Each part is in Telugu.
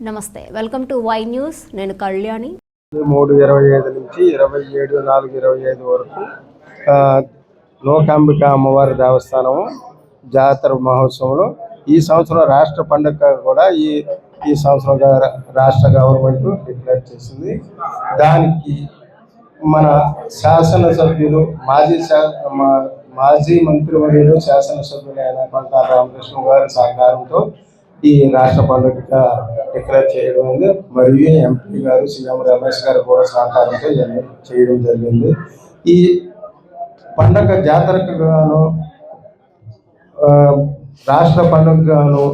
నమస్తే వెల్కమ్ టు వై న్యూస్. నేను కళ్యాణి. మూడు ఇరవై ఐదు నుంచి ఇరవై ఏడు నాలుగు ఇరవై ఐదు వరకు లోకాంబిక అమ్మవారి దేవస్థానము జాతర మహోత్సవంలో ఈ సంవత్సరం రాష్ట్ర పండుగ కూడా ఈ ఈ సంవత్సరం రాష్ట్ర గవర్నమెంట్ డిక్లేర్ చేసింది. దానికి మన శాసనసభ్యులు మాజీ మా- మాజీ మంత్రివర్యులు శాసనసభ్యులైన కొంత రామకృష్ణ గారి సహకారంతో ఈ రాష్ట్ర పండుగగా డిక్లేర్ చేయడం మరియు ఎంపీ గారు సీఎం రమేష్ గారు కూడా సహకారంతో చేయడం జరిగింది. ఈ పండగ జాతరకు గాను రాష్ట్ర పండుగగాను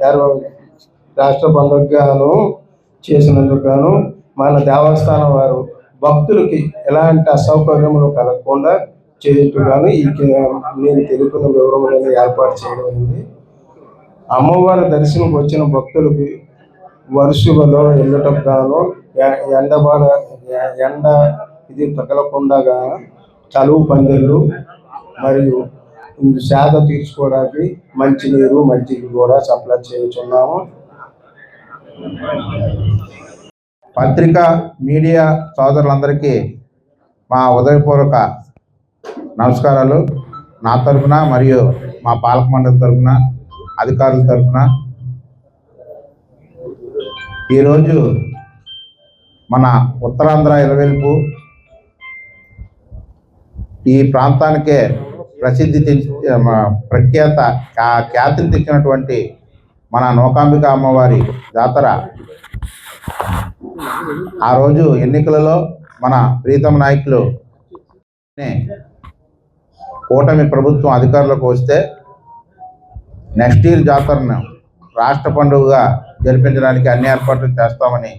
గాను రాష్ట్ర రాష్ట్ర పండుగగాను చేసినందుకు గాను మన దేవస్థానం వారు భక్తులకి ఎలాంటి అసౌకర్యములు కలగకుండా చేయుటగాను ఈ నేను తెలుపుకున్న వివరములను ఏర్పాటు చేయడం అయింది అమ్మవారి దర్శనంకి వచ్చిన భక్తులకి వరుసలో వెళ్ళటం గాను ఎ- ఎండబాడ ఎండ ఇది తగలకుండా చలువు పందిళ్ళు మరియు సేద తీర్చుకోవడానికి మంచినీరు మంచిది కూడా సప్లై చేయుచున్నాము. పత్రికా మీడియా సోదరులందరికీ మా ఉదయపూర్వక నమస్కారాలు. నా తరఫున మరియు మా పాలక మండలి తరఫున అధికారుల తరఫున. ఈరోజు మన ఉత్తరాంధ్ర ఇరవైపు ఈ ప్రాంతానికే ప్రసిద్ధి ప్రఖ్యాత ఖ్యాతిని తెచ్చినటువంటి మన నౌకాంబిక అమ్మవారి జాతర. ఆ రోజు ఎన్నికలలో మన ప్రీతమ నాయకులు కూటమి ప్రభుత్వం అధికారులకు వస్తే నెక్స్ట్ ఇయర్ జాతరను రాష్ట్ర పండుగగా జరిపించడానికి అన్ని ఏర్పాట్లు చేస్తామని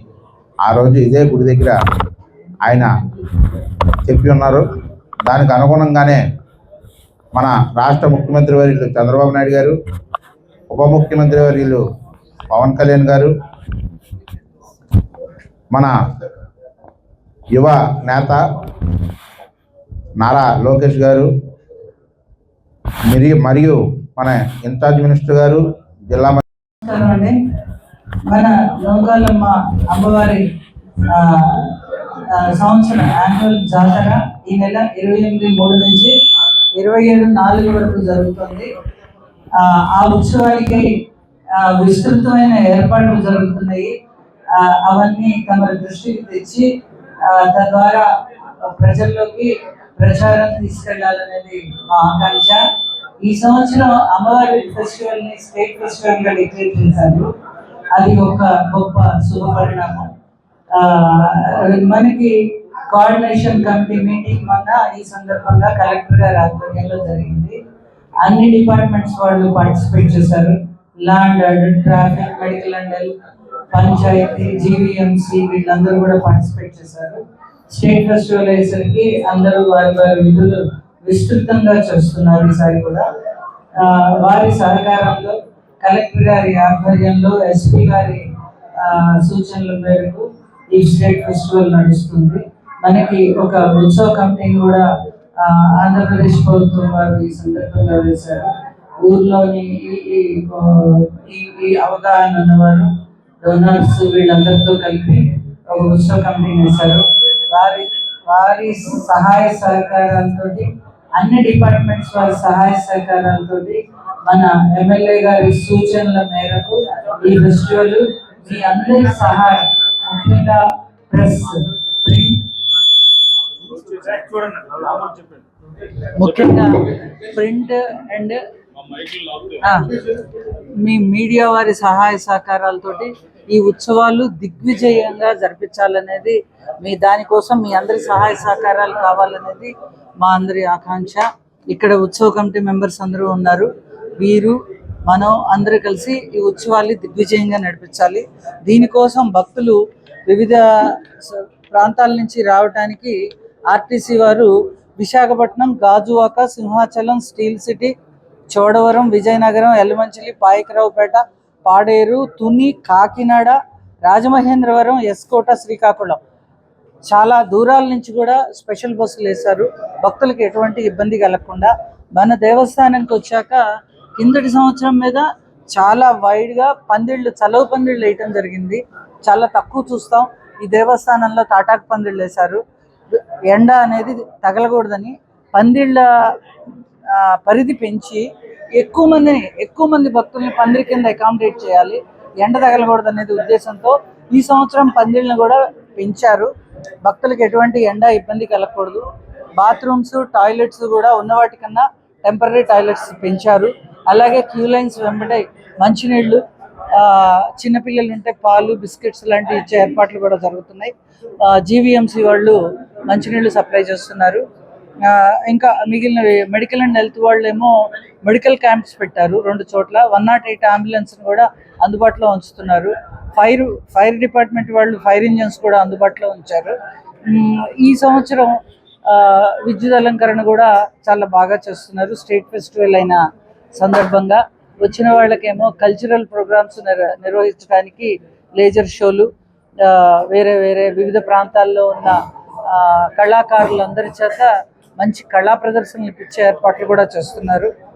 ఆ రోజు ఇదే గుడి దగ్గర ఆయన చెప్పి ఉన్నారు. దానికి అనుగుణంగానే మన రాష్ట్ర ముఖ్యమంత్రి వర్యులు చంద్రబాబు నాయుడు గారు ఉప ముఖ్యమంత్రి వర్యులు పవన్ కళ్యాణ్ గారు మన యువ నేత నారా లోకేష్ గారు మరియు మరియు మన ఇన్ఛార్జ్ మినిస్టర్ గారు జిల్లా మన నౌకాలమ్మ అమ్మవారి సంవత్సరం యాన్యువల్ జాతర ఈ నెల ఇరవై ఎనిమిది మూడు నుంచి ఇరవై ఏడు నాలుగు వరకు జరుగుతుంది. ఆ, ఉత్సవానికి విస్తృతమైన ఏర్పాట్లు జరుగుతున్నాయి. అవన్నీ తమ దృష్టికి తెచ్చి తద్వారా ప్రజల్లోకి ప్రచారం తీసుకెళ్ళాలనేది మా ఆకాంక్ష. ఈ సంవత్సరం అమ్మవారి ఫెస్టివల్ని స్టేట్ ఫెస్టివల్గా డిక్లేర్ చేశారు. అది ఒక గొప్ప శుభపరిణామం. పరిణామం మనకి కోఆర్డినేషన్ కమిటీ మీటింగ్ మొన్న ఈ సందర్భంగా కలెక్టర్ గారి ఆధ్వర్యంలో జరిగింది. అన్ని డిపార్ట్మెంట్స్ వాళ్ళు పార్టిసిపేట్ చేశారు. Law and order traffic medical and health panchayat GVMC వీళ్ళందరూ కూడా పార్టిసిపేట్ చేశారు. స్టేట్ ఫెస్టివల్ అయ్యేసరికి అందరూ వారి వారి విధులు విస్తృతంగా చేస్తున్నారు ఈసారి కూడా. వారి సహకారంలో కలెక్టర్ గారి ఆధ్వర్యంలో ఎస్పీ గారి సూచనల మేరకు ఈ స్టేట్ ఫెస్టివల్ నడుస్తుంది. మనకి ఒక ఉత్సవ కమిటీని కూడా ఆంధ్రప్రదేశ్ ప్రభుత్వం వారు ఈ సందర్భంగా వేశారు. ఊర్లోని ఈ- ఈ ఈ అవగాహన ఉన్నవారు డోనర్స్ వీళ్ళందరితో కలిపి ఒక ఉత్సవ కమిటీని వేశారు. వారి వారి సహాయ సహకారాలతో అన్ని డిపార్ట్మెంట్స్ వారి సహాయ సహకారాలతో మన ఎమ్మెల్యే గారి సూచనల మేరకు ఈ ఫెస్టివల్ మీ అందరి సహాయం ముఖ్యంగా ప్రెస్ ప్రింట్. ముఖ్యంగా ప్రింట్ అండ్ మీ మీడియా వారి సహాయ సహకారాలతోటి ఈ ఉత్సవాలు దిగ్విజయంగా జరిపించాలనేది మీ దానికోసం మీ అందరి సహాయ సహకారాలు కావాలనేది మా అందరి ఆకాంక్ష. ఇక్కడ ఉత్సవ కమిటీ మెంబర్స్ అందరూ ఉన్నారు. వీరు మనం అందరూ కలిసి ఈ ఉత్సవాన్ని దిగ్విజయంగా నడిపించాలి. దీనికోసం భక్తులు వివిధ ప్రాంతాల నుంచి రావడానికి ఆర్టీసీ వారు విశాఖపట్నం గాజువాక సింహాచలం స్టీల్ సిటీ చోడవరం విజయనగరం ఎల్లమంచిలి పాయకరావుపేట పాడేరు తుని కాకినాడ రాజమహేంద్రవరం ఎస్కోట శ్రీకాకుళం. చాలా దూరాల నుంచి కూడా స్పెషల్ బస్సులు వేశారు. భక్తులకు ఎటువంటి ఇబ్బంది కలగకుండా మన దేవస్థానానికి వచ్చాక కిందటి సంవత్సరం మీద చాలా వైడ్గా పందిళ్ళు చలవు పందిళ్ళు వేయటం జరిగింది. చాలా తక్కువ చూస్తాం. ఈ దేవస్థానంలో తాటాకు పందిళ్ళు వేశారు. ఎండ అనేది తగలకూడదని పందిళ్ళ ఆ, పరిధి పెంచి ఎక్కువ మందిని ఎక్కువ మంది భక్తుల్ని పందిరి కింద అకామిడేట్ చేయాలి. ఎండ తగలకూడదు అనేది ఉద్దేశంతో ఈ సంవత్సరం పందిళ్ళని కూడా పెంచారు. భక్తులకు ఎటువంటి ఎండ ఇబ్బంది కలగకూడదు. బాత్రూమ్స్ టాయిలెట్స్ కూడా ఉన్న వాటికన్నా టెంపరీ టాయిలెట్స్ పెంచారు. అలాగే క్యూ లైన్స్ వెంబడే మంచినీళ్ళు ఆ, చిన్నపిల్లలు ఉంటే పాలు బిస్కెట్స్ లాంటివి ఇచ్చే ఏర్పాట్లు కూడా జరుగుతున్నాయి. జీవీఎంసీ వాళ్ళు మంచినీళ్ళు సప్లై చేస్తున్నారు. ఇంకా మిగిలిన మెడికల్ అండ్ హెల్త్ వాళ్ళు ఏమో మెడికల్ క్యాంప్స్ పెట్టారు రెండు చోట్ల. వన్ నాట్ ఎయిట్ అంబులెన్స్ కూడా అందుబాటులో ఉంచుతున్నారు. ఫైర్ ఫైర్ డిపార్ట్మెంట్ వాళ్ళు ఫైర్ ఇంజన్స్ కూడా అందుబాటులో ఉంచారు. ఈ సంవత్సరం ఆ, విద్యుత్ అలంకరణ కూడా చాలా బాగా చేస్తున్నారు. స్టేట్ ఫెస్టివల్ అయిన సందర్భంగా వచ్చిన వాళ్ళకేమో కల్చరల్ ప్రోగ్రామ్స్ నిర్వహించడానికి లేజర్ షోలు ఆ, వేరే వేరే వివిధ ప్రాంతాల్లో ఉన్న ఆ, కళాకారులందరి చేత మంచి కళా ప్రదర్శనలు ఇప్పించే ఏర్పాట్లు కూడా చేస్తున్నారు.